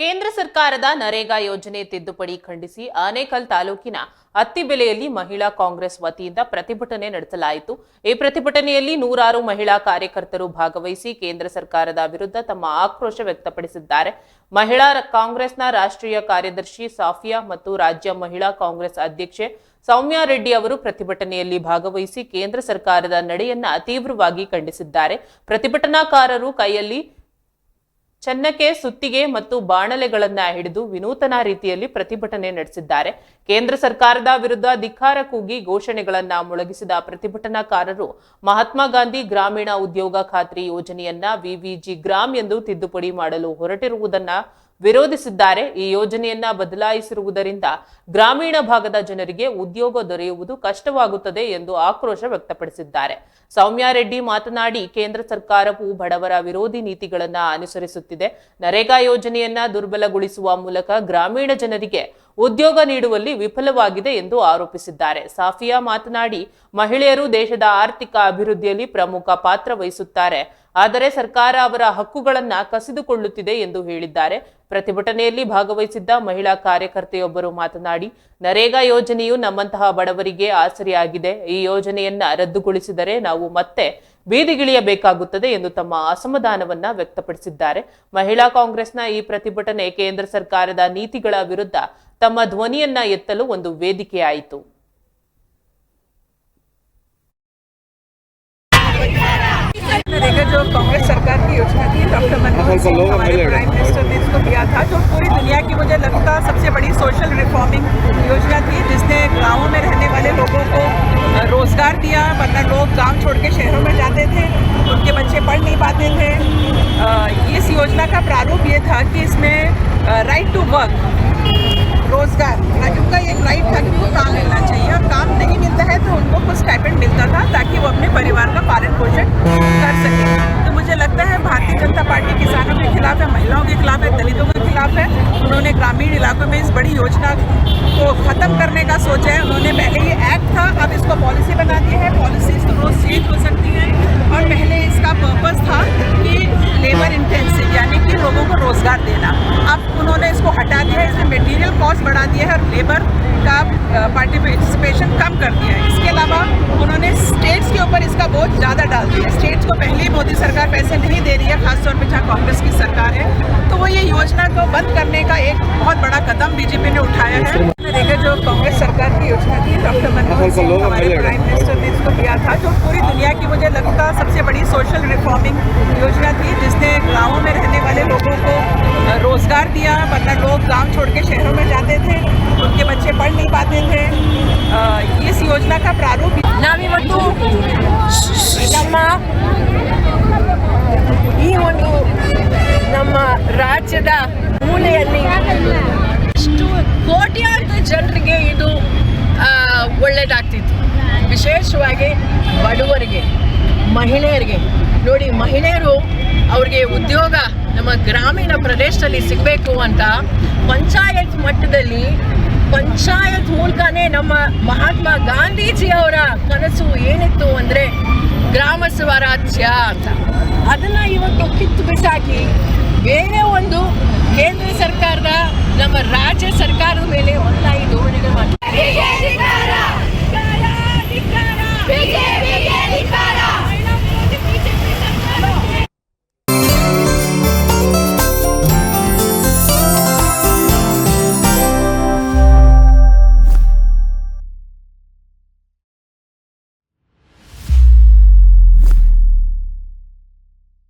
ಕೇಂದ್ರ ಸರ್ಕಾರದ ನರೇಗಾ ಯೋಜನೆ ತಿದ್ದುಪಡಿ ಖಂಡಿಸಿ ಆನೇಕಲ್ ತಾಲೂಕಿನ ಅತ್ತಿಬೆಲೆಯಲ್ಲಿ ಮಹಿಳಾ ಕಾಂಗ್ರೆಸ್ ವತಿಯಿಂದ ಪ್ರತಿಭಟನೆ ನಡೆಸಲಾಯಿತು. ಈ ಪ್ರತಿಭಟನೆಯಲ್ಲಿ ನೂರಾರು ಮಹಿಳಾ ಕಾರ್ಯಕರ್ತರು ಭಾಗವಹಿಸಿ ಕೇಂದ್ರ ಸರ್ಕಾರದ ವಿರುದ್ಧ ತಮ್ಮ ಆಕ್ರೋಶ ವ್ಯಕ್ತಪಡಿಸಿದ್ದಾರೆ. ಮಹಿಳಾ ಕಾಂಗ್ರೆಸ್ನ ರಾಷ್ಟ್ರೀಯ ಕಾರ್ಯದರ್ಶಿ ಸಾಫಿಯಾ ಮತ್ತು ರಾಜ್ಯ ಮಹಿಳಾ ಕಾಂಗ್ರೆಸ್ ಅಧ್ಯಕ್ಷೆ ಸೌಮ್ಯಾ ರೆಡ್ಡಿ ಅವರು ಪ್ರತಿಭಟನೆಯಲ್ಲಿ ಭಾಗವಹಿಸಿ ಕೇಂದ್ರ ಸರ್ಕಾರದ ನಡೆಯನ್ನ ತೀವ್ರವಾಗಿ ಖಂಡಿಸಿದ್ದಾರೆ. ಪ್ರತಿಭಟನಾಕಾರರು ಕೈಯಲ್ಲಿ ಚೆನ್ನಕ್ಕೆ ಸುತ್ತಿಗೆ ಮತ್ತು ಬಾಣಲೆಗಳನ್ನ ಹಿಡಿದು ವಿನೂತನ ರೀತಿಯಲ್ಲಿ ಪ್ರತಿಭಟನೆ ನಡೆಸಿದ್ದಾರೆ. ಕೇಂದ್ರ ಸರ್ಕಾರದ ವಿರುದ್ಧ ಧಿಕ್ಕಾರ ಕೂಗಿ ಘೋಷಣೆಗಳನ್ನ ಮೊಳಗಿಸಿದ ಪ್ರತಿಭಟನಾಕಾರರು ಮಹಾತ್ಮ ಗಾಂಧಿ ಗ್ರಾಮೀಣ ಉದ್ಯೋಗ ಖಾತ್ರಿ ಯೋಜನೆಯನ್ನ ವಿವಿಜಿ ಗ್ರಾಮ್ ಎಂದು ತಿದ್ದುಪಡಿ ಮಾಡಲು ಹೊರಟಿರುವುದನ್ನ ವಿರೋಧಿಸಿದ್ದಾರೆ. ಈ ಯೋಜನೆಯನ್ನ ಬದಲಾಯಿಸಿರುವುದರಿಂದ ಗ್ರಾಮೀಣ ಭಾಗದ ಜನರಿಗೆ ಉದ್ಯೋಗ ದೊರೆಯುವುದು ಕಷ್ಟವಾಗುತ್ತದೆ ಎಂದು ಆಕ್ರೋಶ ವ್ಯಕ್ತಪಡಿಸಿದ್ದಾರೆ. ಸೌಮ್ಯಾರೆಡ್ಡಿ ಮಾತನಾಡಿ, ಕೇಂದ್ರ ಸರ್ಕಾರವು ಬಡವರ ವಿರೋಧಿ ನೀತಿಗಳನ್ನ ಅನುಸರಿಸುತ್ತಿದೆ. ನರೇಗಾ ಯೋಜನೆಯನ್ನ ದುರ್ಬಲಗೊಳಿಸುವ ಮೂಲಕ ಗ್ರಾಮೀಣ ಜನರಿಗೆ ಉದ್ಯೋಗ ನೀಡುವಲ್ಲಿ ವಿಫಲವಾಗಿದೆ ಎಂದು ಆರೋಪಿಸಿದ್ದಾರೆ. ಸಾಫಿಯಾ ಮಾತನಾಡಿ, ಮಹಿಳೆಯರು ದೇಶದ ಆರ್ಥಿಕ ಅಭಿವೃದ್ಧಿಯಲ್ಲಿ ಪ್ರಮುಖ ಪಾತ್ರ ವಹಿಸುತ್ತಾರೆ. ಆದರೆ ಸರ್ಕಾರ ಅವರ ಹಕ್ಕುಗಳನ್ನ ಕಸಿದುಕೊಳ್ಳುತ್ತಿದೆ ಎಂದು ಹೇಳಿದ್ದಾರೆ. ಪ್ರತಿಭಟನೆಯಲ್ಲಿ ಭಾಗವಹಿಸಿದ್ದ ಮಹಿಳಾ ಕಾರ್ಯಕರ್ತೆಯೊಬ್ಬರು ಮಾತನಾಡಿ, ನರೇಗಾ ಯೋಜನೆಯು ನಮ್ಮಂತಹ ಬಡವರಿಗೆ ಆಸರೆಯಾಗಿದೆ. ಈ ಯೋಜನೆಯನ್ನ ರದ್ದುಗೊಳಿಸಿದರೆ ನಾವು ಮತ್ತೆ ಬೀದಿಗಿಳಿಯಬೇಕಾಗುತ್ತದೆ ಎಂದು ತಮ್ಮ ಅಸಮಾಧಾನವನ್ನ ವ್ಯಕ್ತಪಡಿಸಿದ್ದಾರೆ. ಮಹಿಳಾ ಕಾಂಗ್ರೆಸ್ನ ಈ ಪ್ರತಿಭಟನೆ ಕೇಂದ್ರ ಸರ್ಕಾರದ ನೀತಿಗಳ ವಿರುದ್ಧ ತಮ್ಮ ಧ್ವನಿಯನ್ನ ಎತ್ತಲು ಒಂದು ವೇದಿಕೆಯಾಯಿತು. जो कांग्रेस सरकार की योजना थी डॉक्टर मनमोहन सिंह हमारे प्राइम मिनिस्टर ने इसको दिया था जो पूरी दुनिया की मुझे लगता सबसे बड़ी सोशल रिफॉर्मिंग योजना थी जिसने गाँवों में रहने वाले लोगों को रोज़गार दिया वरना लोग गाँव छोड़ के शहरों में जाते थे उनके बच्चे पढ़ नहीं पाते थे। इस योजना का प्रारूप ये था कि इसमें राइट टू वर्क रोज़गार उनका एक राइट था कि उनको काम मिलना चाहिए और काम नहीं मिलता है के खिलाफ है, दलितों के खिलाफ है। उन्होंने ग्रामीण इलाकों में इस बड़ी योजना को खत्म करने का सोचा है। उन्होंने पहले ये एक्ट था, अब इसको पॉलिसी बना दी है। पॉलिसीज़ तो रोज चेंज हो सकती हैं। और पहले इसका पर्पज़ था कि लेबर इंटेंसिव यानी कि लोगों को रोज़गार देना। अब उन्होंने इसको हटा दिया है इसमें मटेरियल कॉस्ट बढ़ा दिया है और लेबर का पार्टिसिपेशन कम कर दिया है। इसके अलावा उन्होंने स्टेट्स के ऊपर इसका बोझ ज़्यादा डाल दिया है स्टेट्स को पहले ही मोदी सरकार पैसे नहीं दे रही है खासतौर पर जहाँ कांग्रेस की सरकार है तो वो ये योजना को बंद करने का एक बहुत बड़ा कदम बीजेपी ने उठाया है। देखा जो कांग्रेस सरकार की योजना थी डॉक्टर मनमोहन सिंह हमारे प्राइम मिनिस्टर ने इसको किया था जो पूरी दुनिया की मुझे लगता सबसे बड़ी सोशल रिफॉर्मिंग योजना थी जिसने गाँव में रहने वाले लोगों को रोज़गार दिया वरना लोग गाँव छोड़ के शहरों में जाते थे उनके बच्चे पढ़ नहीं पाते थे। इस योजना का प्रारूप नामी भी ನಮ್ಮ ರಾಜ್ಯದ ಮೂಲೆಯಲ್ಲಿ ಇಷ್ಟು ಕೋಟ್ಯಾಂತರ ಜನರಿಗೆ ಇದು ಒಳ್ಳೇದಾಗ್ತಿತ್ತು. ವಿಶೇಷವಾಗಿ ಬಡವರಿಗೆ, ಮಹಿಳೆಯರಿಗೆ. ನೋಡಿ, ಮಹಿಳೆಯರು ಅವ್ರಿಗೆ ಉದ್ಯೋಗ ನಮ್ಮ ಗ್ರಾಮೀಣ ಪ್ರದೇಶದಲ್ಲಿ ಸಿಗಬೇಕು ಅಂತ ಪಂಚಾಯತ್ ಮಟ್ಟದಲ್ಲಿ, ಪಂಚಾಯತ್ ಮೂಲಕನೇ ನಮ್ಮ ಮಹಾತ್ಮ ಗಾಂಧೀಜಿ ಅವರ ಕನಸು ಏನಿತ್ತು ಅಂದರೆ ಗ್ರಾಮ ಸ್ವರಾಜ್ಯ ಅಂತ. ಅದನ್ನು ಇವತ್ತು ಕಿತ್ತು ಬಿಸಾಕಿ ಬೇರೆ ಒಂದು ಕೇಂದ್ರ ಸರ್ಕಾರದ ನಮ್ಮ ರಾಜ್ಯ ಸರ್ಕಾರದ ಮೇಲೆ ಒಂದಾಗಿ ಧೋರಣೆ